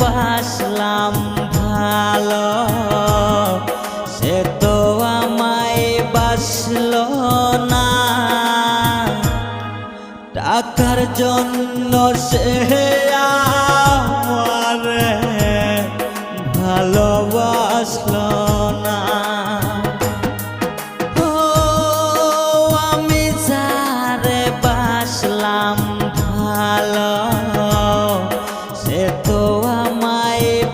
বাসলাম ভালো। সে তো আমায় বাসল না। টাকার জন্য সে আমার ভালো। সে